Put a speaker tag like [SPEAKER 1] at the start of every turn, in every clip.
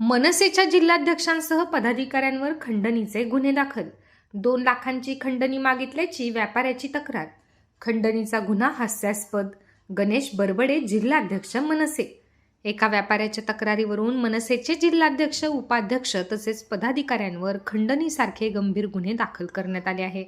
[SPEAKER 1] मनसेच्या जिल्हाध्यक्षांसह पदाधिकाऱ्यांवर खंडणीचे गुन्हे दाखल. दोन लाखांची खंडणी मागितल्याची व्यापाऱ्याची तक्रार. खंडणीचा गुन्हा हास्यास्पद. गणेश बरबडे जिल्हाध्यक्ष मनसे. एका व्यापाऱ्याच्या तक्रारीवरून मनसेचे जिल्हाध्यक्ष उपाध्यक्ष तसेच पदाधिकाऱ्यांवर खंडणीसारखे गंभीर गुन्हे दाखल करण्यात आले आहेत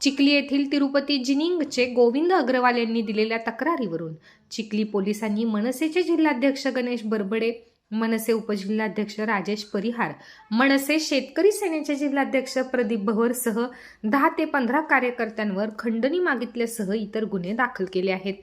[SPEAKER 1] चिखली येथील तिरुपती जिनिंगचे गोविंद अग्रवाल यांनी दिलेल्या तक्रारीवरून चिखली पोलिसांनी मनसेचे जिल्हाध्यक्ष गणेश बरबडे मनसे उपजिल्हाध्यक्ष राजेश परिहार मनसे शेतकरी सेनेचे जिल्हाध्यक्ष प्रदीप भवरसह दहा ते पंधरा कार्यकर्त्यांवर खंडणी मागितल्यासह इतर गुन्हे दाखल केले आहेत.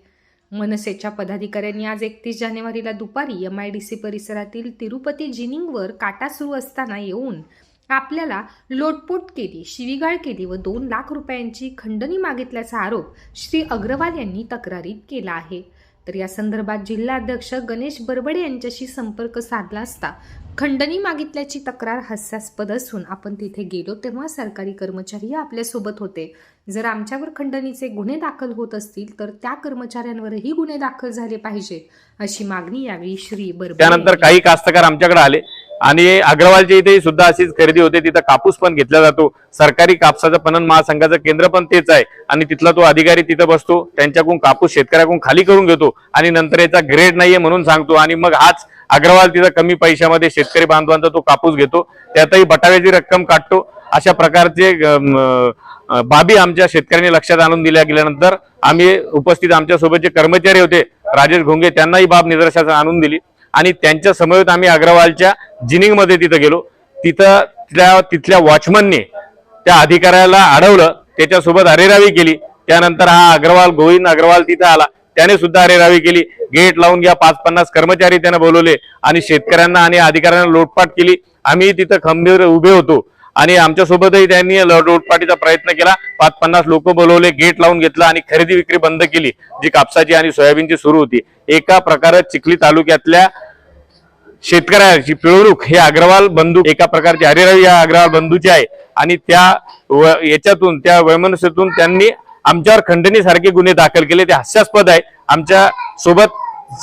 [SPEAKER 1] मनसेच्या पदाधिकाऱ्यांनी आज एकतीस जानेवारीला दुपारी एम आय डी सी परिसरातील तिरुपती जिनिंगवर काटा सुरू असताना येऊन आपल्याला लोटपोट केली शिवीगाळ केली व दोन लाख रुपयांची खंडणी मागितल्याचा आरोप श्री अग्रवाल यांनी तक्रारीत केला आहे. तर या संदर्भात जिल्हाध्यक्ष गणेश बरबडे यांच्याशी संपर्क साधला असता खंडणी मागितल्याची तक्रार हास्यास्पद असून आपण तिथे गेलो तेव्हा सरकारी कर्मचारी आपल्यासोबत होते. जर आमच्यावर खंडणीचे गुन्हे दाखल होत असतील तर त्या कर्मचाऱ्यांवरही गुन्हे दाखल झाले पाहिजेत अशी मागणी यावेळी श्री बरबडे
[SPEAKER 2] त्यानंतर
[SPEAKER 1] यांनी
[SPEAKER 2] काही कास्तकार आमच्याकडे आले. आणि अग्रवालच्या इथे सुद्धा अशीच खरेदी होते. तिथं कापूस पण घेतला जातो. सरकारी कापसाचं पणन महासंघाचं केंद्र पण तेच आहे. आणि तिथला तो अधिकारी तिथं बसतो. त्यांच्याकडून कापूस शेतकऱ्याकडून खाली करून घेतो. आणि नंतर याचा ग्रेड नाहीये म्हणून सांगतो. आणि मग हाच अग्रवाल तिथं कमी पैशामध्ये शेतकरी बांधवांचा तो कापूस घेतो. त्यातही बटाव्याची रक्कम काढतो अशा प्रकारचे बाबी आमच्या शेतकऱ्यांनी लक्षात आणून दिल्या गेल्यानंतर आम्ही उपस्थित आमच्यासोबत जे कर्मचारी होते राजेश घोंगे त्यांनाही बाब निदर्शनास आणून दिली. आणि त्यांच्या समवेत आम्ही अग्रवालच्या जिनिंगमध्ये तिथं गेलो. तिथं त्या तिथल्या वॉचमनने त्या अधिकाऱ्याला अडवलं. त्याच्यासोबत अरेरावी केली. त्यानंतर हा अग्रवाल गोविंद अग्रवाल तिथं आला. त्याने सुद्धा अरेरावी केली. गेट लावून घ्या पाच पन्नास कर्मचारी त्यानं बोलवले आणि शेतकऱ्यांना आणि अधिकाऱ्यांना लोटपाट केली. आम्ही तिथं खंबीर उभे होतो आणि आमच्यासोबतही त्यांनी ल- लोटपाटीचा प्रयत्न केला. पाच पन्नास लोक बोलवले गेट लावून घेतलं आणि खरेदी विक्री बंद केली जी कापसाची आणि सोयाबीनची सुरू होती. एका प्रकारे चिखली तालुक्यातल्या शेतकऱ्याची पिळवणूक हे अग्रवाल बंधू एका प्रकारची हरिराव या अग्रवाल बंधूची आहे. आणि त्या व- याच्यातून त्या वैमनस्यातून त्यांनी आमच्यावर खंडणीसारखे गुन्हे दाखल केले. ते हास्यास्पद आहे. आमच्यासोबत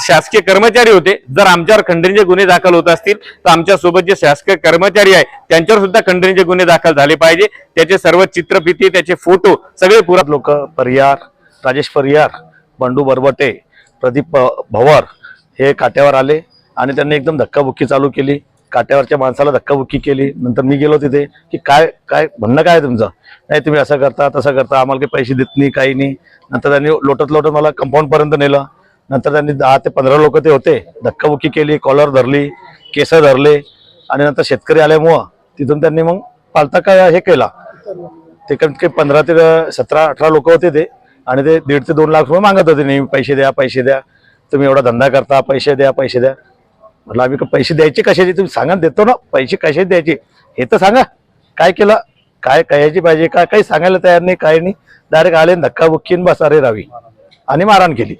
[SPEAKER 2] शासकीय कर्मचारी होते. जर आमच्यावर खंडणीचे गुन्हे दाखल होत असतील तर आमच्यासोबत जे शासकीय कर्मचारी आहे त्यांच्यावर सुद्धा खंडणीचे गुन्हे दाखल झाले पाहिजे. त्याचे सर्व चित्रफिती त्याचे फोटो सगळे पुरात
[SPEAKER 3] लोक परियार राजेश परियार बंडू बरबटे प्रदीप भवर हे काट्यावर आले. आणि त्यांनी एकदम धक्काबुक्की चालू केली. काट्यावरच्या माणसाला धक्काबुक्की केली. नंतर मी गेलो तिथे की काय काय म्हणणं काय आहे तुमचं? नाही तुम्ही असं करता तसं करता आम्हाला काही पैसे देत नाही काही नाही. नंतर त्यांनी लोटत लोटत मला कंपाऊंडपर्यंत नेलं. नंतर त्यांनी दहा ते पंधरा लोक ते होते. धक्काबुक्की केली कॉलर धरली केस धरले. आणि नंतर शेतकरी आल्यामुळं तिथून त्यांनी मग पालता काय हे केला. ते कमीत कमी पंधरा ते सतरा अठरा लोक होते ते. आणि ते दीड ते दोन लाख रुपये मागत होते नेहमी. पैसे द्या पैसे द्या. तुम्ही एवढा धंदा करता पैसे द्या पैसे द्या. म्हटलं आम्ही का पैसे द्यायचे कशाचे? तुम्ही सांगा देतो ना. पैसे कशाचे द्यायचे? हे तर सांगा. काय केलं? काय कशाची पाहिजे? काय काही सांगायला तयार नाही काय नाही. डायरेक्ट आले धक्काबुक्कीन बस अरे रावी. आणि मारहाण केली.